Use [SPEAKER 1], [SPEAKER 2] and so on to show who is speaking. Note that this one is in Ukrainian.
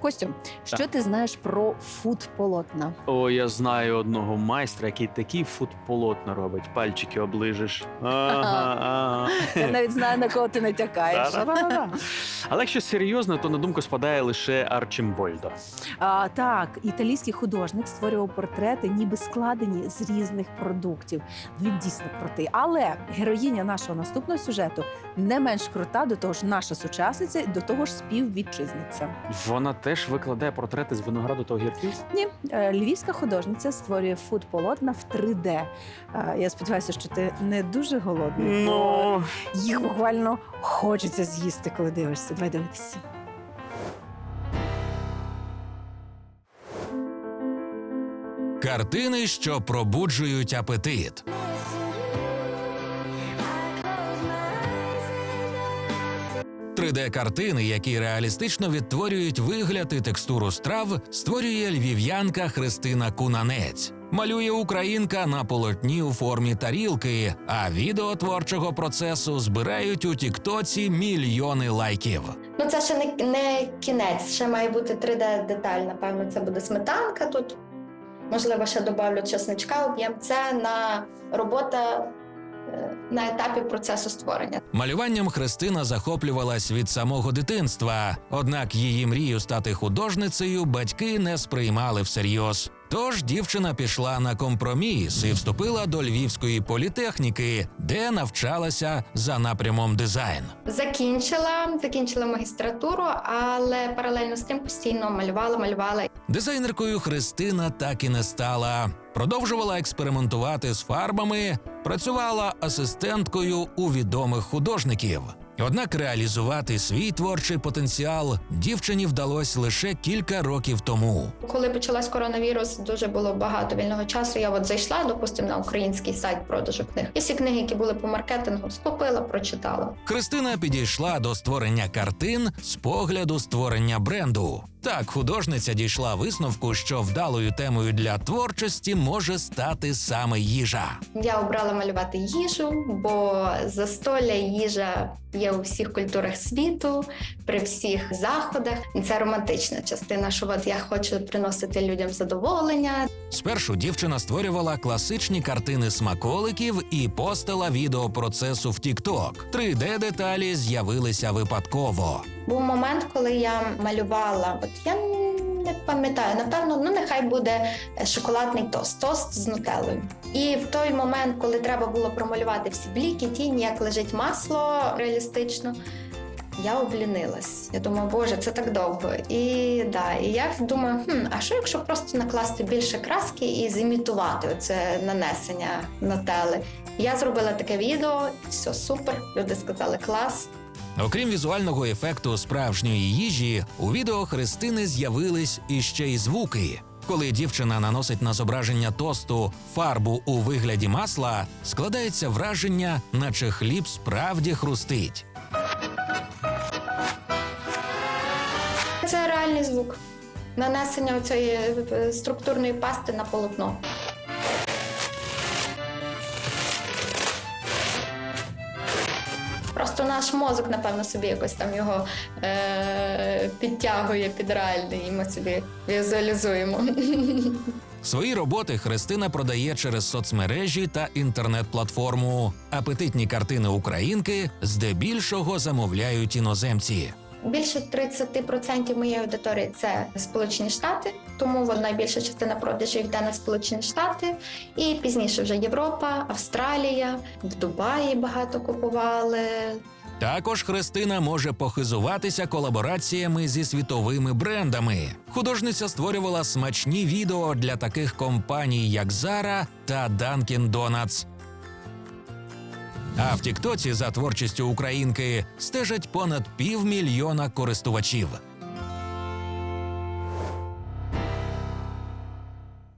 [SPEAKER 1] Костю, що ти знаєш про фуд-полотна?
[SPEAKER 2] О, я знаю одного майстра, який такий футполотно робить. Пальчики. Ага, ага.
[SPEAKER 1] Я навіть знаю, на кого ти натякаєш.
[SPEAKER 2] Але якщо серйозно, то на думку спадає лише Арчимбольдо.
[SPEAKER 1] А, так, італійський художник створював портрети, ніби складені з різних продуктів. Він дійсно крутий. Але героїня нашого наступного сюжету не менш крута, до того ж, наша сучасниця, до того ж співвітчизниця.
[SPEAKER 2] Вона теж викладає портрети з винограду та огірків.
[SPEAKER 1] Ні, е, львівська художниця створює фуд-полотна в 3D. Е, Я сподіваюся, що ти не дуже голодний. бо
[SPEAKER 2] Ну,
[SPEAKER 1] їх буквально хочеться з'їсти, коли дивишся. Давай дивитися.
[SPEAKER 3] Картини, що пробуджують апетит. Три d картини, які реалістично відтворюють вигляд і текстуру страв, створює львів'янка Христина Кунанець. Малює українка на полотні у формі тарілки, а відео творчого процесу збирають у Тіктоці мільйони лайків.
[SPEAKER 4] Ну, це ще не, не кінець, ще має бути 3D-деталь. Напевно, це буде сметанка тут. Можливо, ще додавлю чесничка, об'єм. Це на робота на етапі процесу створення.
[SPEAKER 3] Малюванням Христина захоплювалась від самого дитинства, однак її мрію стати художницею батьки не сприймали всерйоз. Тож дівчина пішла на компроміс і вступила до Львівської політехніки, де навчалася за напрямом дизайн.
[SPEAKER 4] Закінчила, закінчила магістратуру, але паралельно з тим постійно малювала, малювала.
[SPEAKER 3] Дизайнеркою Христина так і не стала. Продовжувала експериментувати з фарбами, працювала асистенткою у відомих художників. Однак реалізувати свій творчий потенціал дівчині вдалося лише кілька років тому.
[SPEAKER 4] Коли почалась коронавірус, дуже було багато вільного часу. Я от зайшла, допустимо, на український сайт продажу книг. І всі книги, які були по маркетингу, схопила, прочитала.
[SPEAKER 3] Христина підійшла до створення картин з погляду створення бренду. Так, художниця дійшла висновку, що вдалою темою для творчості може стати саме їжа.
[SPEAKER 4] Я обрала малювати їжу, бо застолля їжа є у всіх культурах світу, при всіх заходах. Це романтична частина, що от я хочу приносити людям задоволення.
[SPEAKER 3] Спершу дівчина створювала класичні картини смаколиків і постила відео процесу в TikTok. 3D деталі з'явилися випадково.
[SPEAKER 4] Був момент, коли я малювала. Я не пам'ятаю, напевно, ну нехай буде е, шоколадний тост, тост з нутеллою. І в той момент, коли треба було промалювати всі бліки, тіні, як лежить масло реалістично. Я облінилась. Я думаю, боже, це так довго. І да, і я думаю, хм, а що якщо просто накласти більше краски і зімітувати оце нанесення нотели? Я зробила таке відео, все супер. Люди сказали клас.
[SPEAKER 3] Окрім візуального ефекту справжньої їжі, у відео Христини з'явились іще й звуки. Коли дівчина наносить на зображення тосту фарбу у вигляді масла, складається враження, наче хліб справді хрустить.
[SPEAKER 4] Це реальний звук. Нанесення цієї структурної пасти на полотно. Наш мозок, напевно, собі якось там його е- підтягує під реальний, і ми собі візуалізуємо.
[SPEAKER 3] Свої роботи Христина продає через соцмережі та інтернет-платформу. Апетитні картини українки здебільшого замовляють іноземці.
[SPEAKER 4] Більше 30% моєї аудиторії це Сполучені Штати, тому от найбільша частина продажів йде на Сполучені Штати, і пізніше вже Європа, Австралія, в Дубаї багато купували.
[SPEAKER 3] Також Христина може похизуватися колабораціями зі світовими брендами. Художниця створювала смачні відео для таких компаній, як Zara та Dunkin' Donuts. А в Тіктоці за творчістю українки стежать понад півмільйона користувачів.